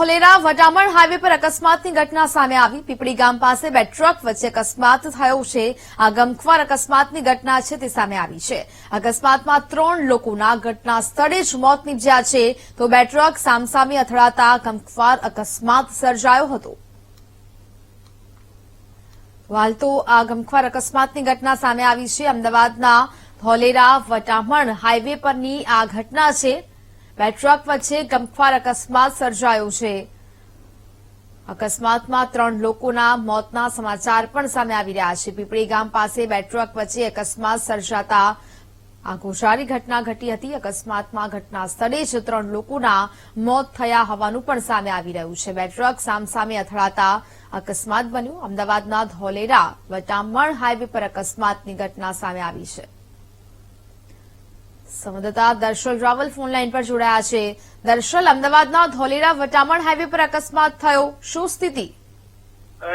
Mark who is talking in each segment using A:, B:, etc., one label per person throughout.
A: Dholera Vataman highway પર અકસ્માતની ઘટના સામે આવી. પીપળી ગામ પાસે બે ટ્રક વચ્ચે અકસ્માત થયો છે. આ ગમખ્વાર અકસ્માતની ઘટના છે તે સામે આવી છે. અકસ્માતમાં ત્રણ લોકોના ઘટના સ્થળે જ મોત નીપજ્યા છે. તો બે ટ્રક સામસામે અથડાતા ગમખ્વાર અકસ્માત સર્જાયો હતો. હાલ તો આ ગમખ્વાર અકસ્માતની ઘટના સામે આવી છે. અમદાવાદના ધોલેરા વટામણ હાઈવે પરની આ ઘટના છે. બે ટ્રક વચ્ચે ગમખ્વાર અકસ્માત સર્જાયો છે. અકસ્માતમાં ત્રણ લોકોના મોતના સમાચાર પણ સામે આવી રહ્યા છે. પીપળી ગામ પાસે બે ટ્રક વચ્ચે અકસ્માત સર્જાતા આ ગોઝારી ઘટના ઘટી હતી. અકસ્માતમાં ઘટના સ્થળે જ ત્રણ લોકોના મોત થયા હોવાનું પણ સામે આવી રહ્યું છે. બે ટ્રક સામસામે અથડાતા અકસ્માત બન્યો. અમદાવાદના ધોલેરા, વટામણ હાઈવે પર અકસ્માતની ઘટના સામે આવી છે. સંવાદદાતા દર્શલ રાવલ ફોનલાઈન પર જોડાયા છે. દર્શલ, અમદાવાદના ધોલેરા વટામણ હાઈવે પર અકસ્માત થયો. શું સ્થિતિ?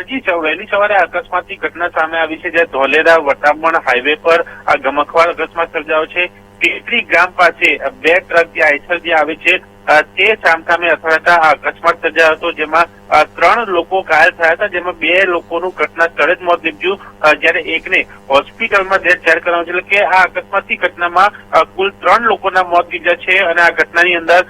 B: જી વહેલી સવારે અકસ્માતની ઘટના સામે આવી છે, જ્યાં ધોલેરા વટામણ હાઈવે પર આ ગમખવાર અકસ્માત સર્જાયો છે. પીપળી ગામ પાસે બે ટ્રક જે આઈસર જે આવે છે. તે સામસામે અથડાતા આ અકસ્માત સર્જાયો હતો, જેમાં ત્રણ લોકો ઘાયલ થયા હતા, જેમાં બે લોકોનું ઘટના સ્થળે જ મોત નીપજ્યું. જ્યારે એકને હોસ્પિટલમાં ડેથ જાહેર કરવામાં. એટલે કે આ અકસ્માતની ઘટનામાં કુલ ત્રણ લોકોના મોત નીપજ્યા છે અને આ ઘટનાની અંદર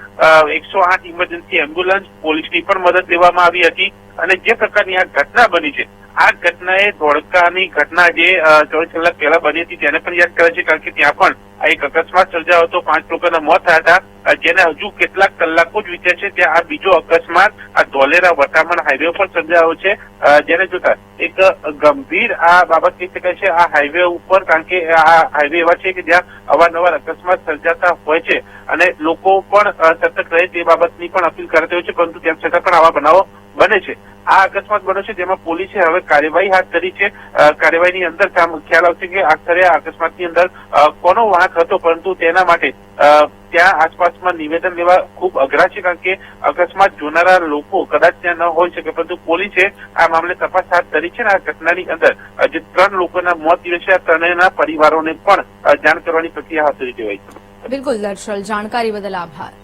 B: એકસો ઇમરજન્સી એમ્બ્યુલન્સ પોલીસની પણ મદદ લેવામાં આવી હતી. અને જે પ્રકારની આ ઘટના બની છે, આ ઘટનાએ ધોળકાની ઘટના જે ચોવીસ કલાક પહેલા બની હતી, તેને પણ યાદ કરે છે, કારણ કે ત્યાં પણ આ એક અકસ્માત સર્જાયો હતો. પાંચ લોકોના મોત થયા હતા. જેને હજુ કેટલાક કલાકો જ વીત્યા છે ત્યાં આ બીજો અકસ્માત આ ધોલેરા વટામણ હાઈવે ઉપર સર્જાયો છે. જેને જોતા એક ગંભીર આ બાબત કહી શકાય છે. આ હાઈવે ઉપર કારણ કે આ હાઈવે એવા છે કે જ્યાં અવારનવાર અકસ્માત સર્જાતા હોય છે અને લોકો પણ સતર્ક રહે તે બાબતની પણ અપીલ કરતી હોય છે, પરંતુ તેમ છતાં પણ આવા બનાવો બને છે. આ અકસ્માત બન્યો છે જેમાં પોલીસે હવે કાર્યવાહી હાથ ધરી છે. કાર્યવાહીની અંદર ખ્યાલ આવશે કે આખરે આ અકસ્માતની અંદર કોનો વાંક હતો, પરંતુ તેના માટે ત્યાં આસપાસમાં નિવેદન લેવા ખૂબ અઘરા છે કારણ કે અકસ્માત જોનારા લોકો કદાચ ત્યાં ન હોઈ શકે, પરંતુ પોલીસે આ મામલે તપાસ હાથ ધરી છે અને આ ઘટનાની અંદર જે ત્રણ લોકોના મોત થયું છે, આ ત્રણેયના પરિવારોને પણ જાણ કરવાની પ્રક્રિયા હાથ ધરી દેવાઈ છે.
A: બિલકુલ, દર્શલ, જાણકારી બદલ આભાર.